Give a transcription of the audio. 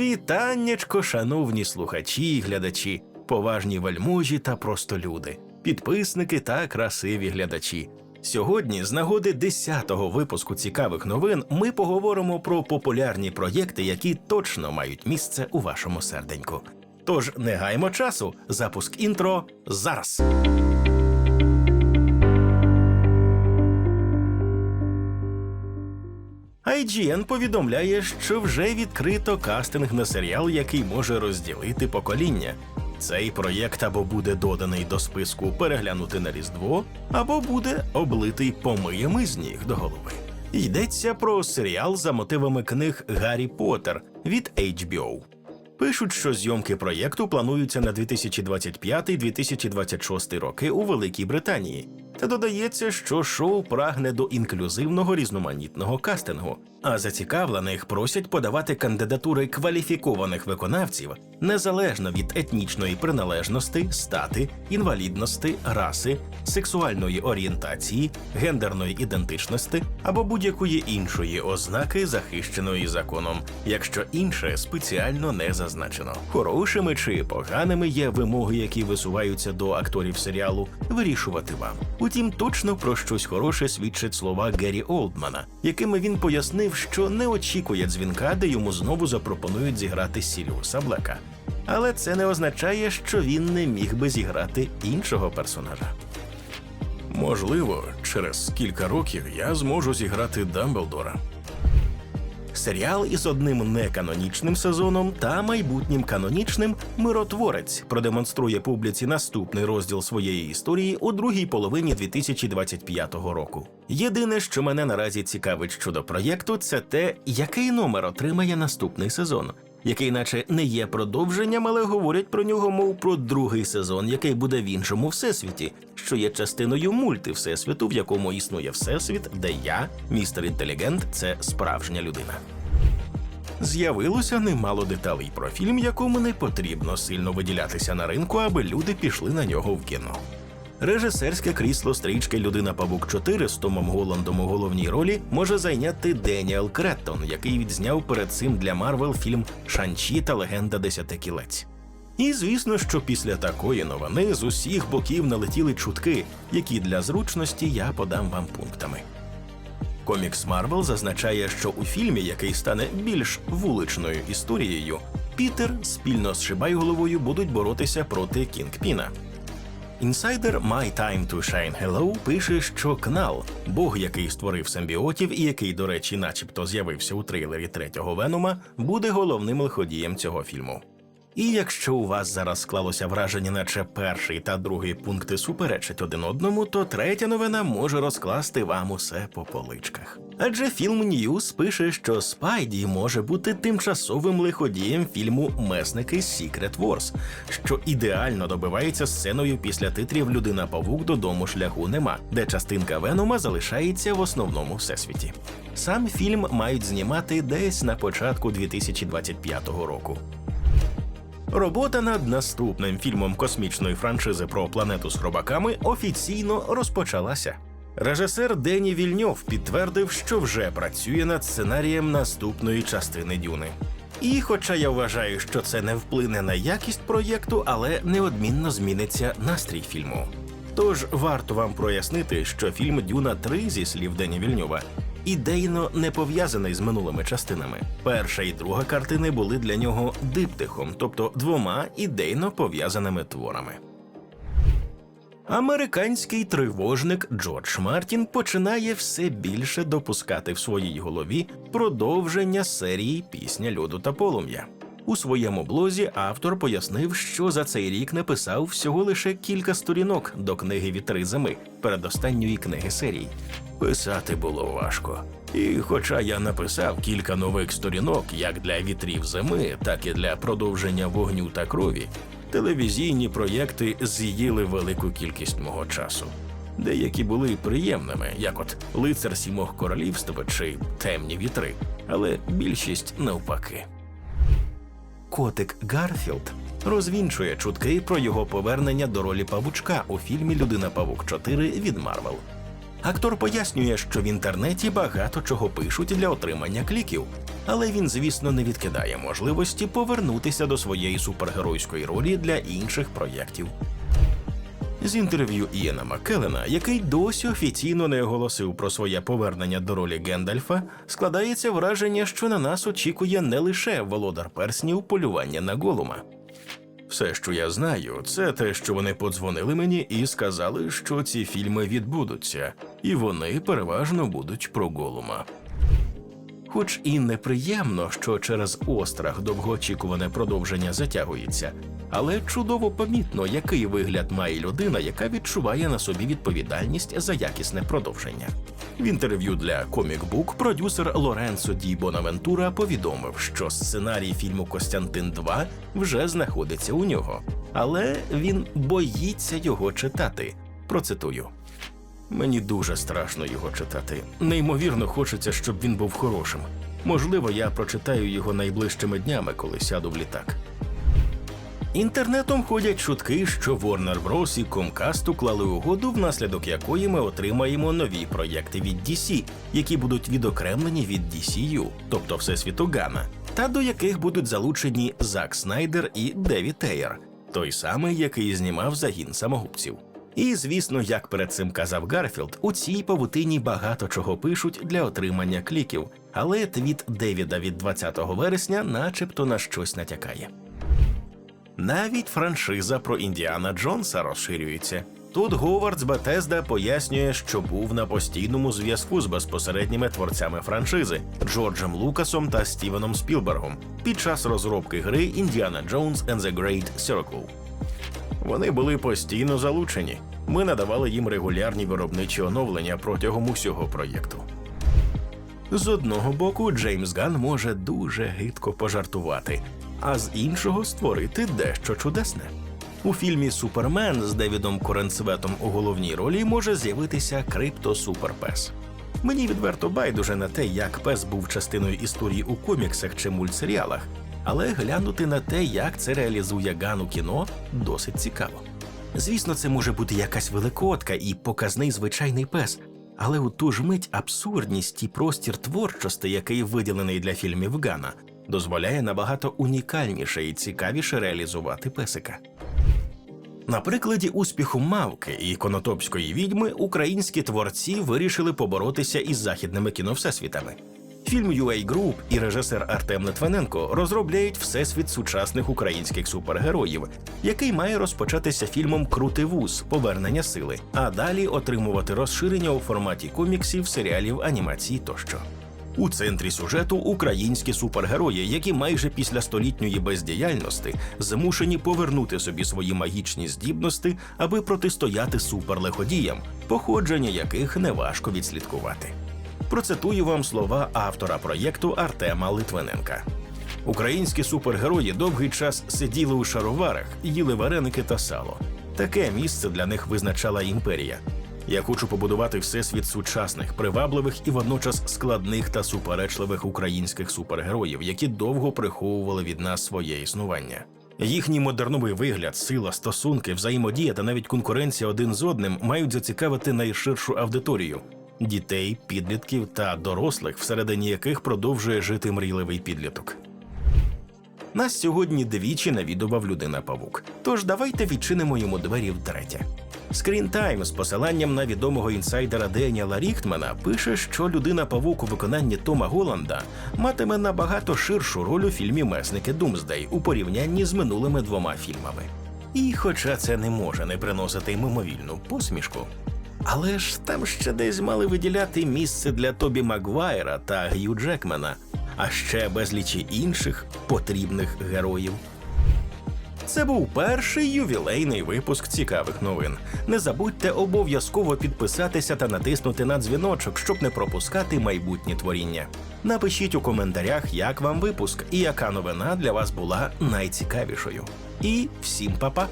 Вітаннячко, шановні слухачі і глядачі, поважні вельможі та простолюди, підписники та красиві глядачі. Сьогодні, з нагоди 10-го випуску цікавих новин, ми поговоримо про популярні проєкти, які точно мають місце у вашому серденьку. Тож не гаймо часу. Запуск інтро зараз. IGN повідомляє, що вже відкрито кастинг на серіал, який може розділити покоління. Цей проєкт або буде доданий до списку переглянути на Різдво, або буде облитий помиями з ніг до голови. Йдеться про серіал за мотивами книг Гаррі Поттер від HBO. Пишуть, що зйомки проєкту плануються на 2025-2026 роки у Великій Британії. Та додається, що шоу прагне до інклюзивного різноманітного кастингу, а зацікавлених просять подавати кандидатури кваліфікованих виконавців незалежно від етнічної приналежності, стати, інвалідності, раси, сексуальної орієнтації, гендерної ідентичності або будь-якої іншої ознаки, захищеної законом, якщо інше спеціально не зазначено. Хорошими чи поганими є вимоги, які висуваються до акторів серіалу, вирішувати вам. Утім, точно про щось хороше свідчать слова Геррі Олдмана, якими він пояснив, що не очікує дзвінка, де йому знову запропонують зіграти Сіріуса Блека. Але це не означає, що він не міг би зіграти іншого персонажа. Можливо, через кілька років я зможу зіграти Дамблдора. Серіал із одним неканонічним сезоном та майбутнім канонічним миротворець продемонструє публіці наступний розділ своєї історії у другій половині 2025 року. Єдине, що мене наразі цікавить щодо проєкту, це те, який номер отримає наступний сезон. Який, наче не є продовженням, але говорять про нього, мов про другий сезон, який буде в іншому всесвіті, що є частиною мульти всесвіту, в якому існує всесвіт, де я, містер інтелігент, це справжня людина. З'явилося немало деталей про фільм, якому не потрібно сильно виділятися на ринку, аби люди пішли на нього в кіно. Режисерське крісло стрічки Людина Павук 4 з Томом Голландом у головній ролі може зайняти Деніел Креттон, який відзняв перед цим для Марвел фільм Шанчі та легенда Десяти кілець. І звісно, що після такої новини з усіх боків налетіли чутки, які для зручності я подам вам пунктами. Комікс Марвел зазначає, що у фільмі, який стане більш вуличною історією, Пітер спільно з Шибайголовою будуть боротися проти Кінгпіна. Інсайдер My Time to Shine Hello пише, що Кнал, бог, який створив симбіотів і який, до речі, начебто з'явився у трейлері третього Венома, буде головним лиходієм цього фільму. І якщо у вас зараз склалося враження, наче перший та другий пункти суперечать один одному, то третя новина може розкласти вам усе по поличках. Адже фільм Ньюс пише, що Спайді може бути тимчасовим лиходієм фільму Месники Secret Wars, що ідеально добивається сценою після титрів Людина Павук додому шляху нема, де частинка Венома залишається в основному всесвіті. Сам фільм мають знімати десь на початку 2025 року. Робота над наступним фільмом космічної франшизи про планету з хробаками офіційно розпочалася. Режисер Дені Вільньов підтвердив, що вже працює над сценарієм наступної частини Дюни. І, хоча я вважаю, що це не вплине на якість проєкту, але неодмінно зміниться настрій фільму. Тож варто вам прояснити, що фільм Дюна 3, зі слів Дені Вільньова, ідейно не пов'язаний з минулими частинами. Перша і друга картини були для нього диптихом, тобто двома ідейно пов'язаними творами. Американський тривожник Джордж Мартін починає все більше допускати в своїй голові продовження серії Пісня льоду та полум'я. У своєму блозі автор пояснив, що за цей рік написав всього лише кілька сторінок до книги Вітри зими, передостанньої книги серії. Писати було важко. І хоча я написав кілька нових сторінок як для вітрів зими, так і для продовження вогню та крові, телевізійні проєкти з'їли велику кількість мого часу. Деякі були приємними, як от лицар сімох королівств чи темні вітри, але більшість навпаки. Котик Гарфілд розвінчує чутки про його повернення до ролі павучка у фільмі Людина Павук 4 від Марвел. Актор пояснює, що в інтернеті багато чого пишуть для отримання кліків, але він, звісно, не відкидає можливості повернутися до своєї супергеройської ролі для інших проєктів. З інтерв'ю Ієна Маккелена, який досі офіційно не оголосив про своє повернення до ролі Гендальфа, складається враження, що на нас очікує не лише володар перснів полювання на голума. Все, що я знаю, це те, що вони подзвонили мені і сказали, що ці фільми відбудуться, і вони переважно будуть про голума. Хоч і неприємно, що через острах довгоочікуване продовження затягується, але чудово помітно, який вигляд має людина, яка відчуває на собі відповідальність за якісне продовження. В інтерв'ю для Book продюсер Лоренцо Ді Бонавентура повідомив, що сценарій фільму Костянтин 2 вже знаходиться у нього, але він боїться його читати. Процитую. Мені дуже страшно його читати. Неймовірно хочеться, щоб він був хорошим. Можливо, я прочитаю його найближчими днями, коли сяду в літак. Інтернетом ходять чутки, що Warner Bros. і Comcast уклали угоду, внаслідок якої ми отримаємо нові проєкти від DC, які будуть відокремлені від DCU, тобто Всесвіту Гана, та до яких будуть залучені Зак Снайдер і Деві Тейер, той самий, який знімав загін самогубців. І звісно, як перед цим казав Гарфілд, у цій павутині багато чого пишуть для отримання кліків, але твіт Девіда від 20 вересня, начебто, на щось натякає. Навіть франшиза про Індіана Джонса розширюється. Тут Говард з Бетезда пояснює, що був на постійному зв'язку з безпосередніми творцями франшизи Джорджем Лукасом та Стівеном Спілбергом під час розробки гри Індіана Джонс and the Great Circle. Вони були постійно залучені. Ми надавали їм регулярні виробничі оновлення протягом усього проєкту. З одного боку, Джеймс Ган може дуже гидко пожартувати, а з іншого створити дещо чудесне. У фільмі Супермен з Девідом Коренцветом у головній ролі може з'явитися Крипто Суперпес. Мені відверто байдуже на те, як пес був частиною історії у коміксах чи мультсеріалах, але глянути на те, як це реалізує Ган у кіно, досить цікаво. Звісно, це може бути якась великодка і показний звичайний пес, але у ту ж мить абсурдність і простір творчості, який виділений для фільмів Гана, дозволяє набагато унікальніше і цікавіше реалізувати песика. На прикладі успіху мавки і конотопської відьми українські творці вирішили поборотися із західними кіновсесвітами. Фільм UA Group і режисер Артем Литвиненко розробляють всесвіт сучасних українських супергероїв, який має розпочатися фільмом Крутий вуз повернення сили, а далі отримувати розширення у форматі коміксів, серіалів, анімації тощо. У центрі сюжету українські супергерої, які майже після столітньої бездіяльності змушені повернути собі свої магічні здібності, аби протистояти суперлиходіям, походження яких неважко відслідкувати. Процитую вам слова автора проєкту Артема Литвиненка. Українські супергерої довгий час сиділи у шароварах, їли вареники та сало. Таке місце для них визначала імперія. Я хочу побудувати всесвіт сучасних, привабливих і водночас складних та суперечливих українських супергероїв, які довго приховували від нас своє існування. Їхній модерновий вигляд, сила, стосунки, взаємодія та навіть конкуренція один з одним мають зацікавити найширшу аудиторію дітей, підлітків та дорослих, всередині яких продовжує жити мрійливий підліток. Нас сьогодні двічі навідував людина павук. Тож давайте відчинимо йому двері втретє. Time з посиланням на відомого інсайдера Деніела Ріхтмана пише, що людина павук у виконанні Тома Голланда матиме набагато ширшу роль у фільмі Месники Думсдей у порівнянні з минулими двома фільмами. І хоча це не може не приносити мимовільну посмішку, але ж там ще десь мали виділяти місце для Тобі Магуайра та Г'ю Джекмена, а ще безлічі інших потрібних героїв. Це був перший ювілейний випуск цікавих новин. Не забудьте обов'язково підписатися та натиснути на дзвіночок, щоб не пропускати майбутні творіння. Напишіть у коментарях, як вам випуск і яка новина для вас була найцікавішою. І всім па-па!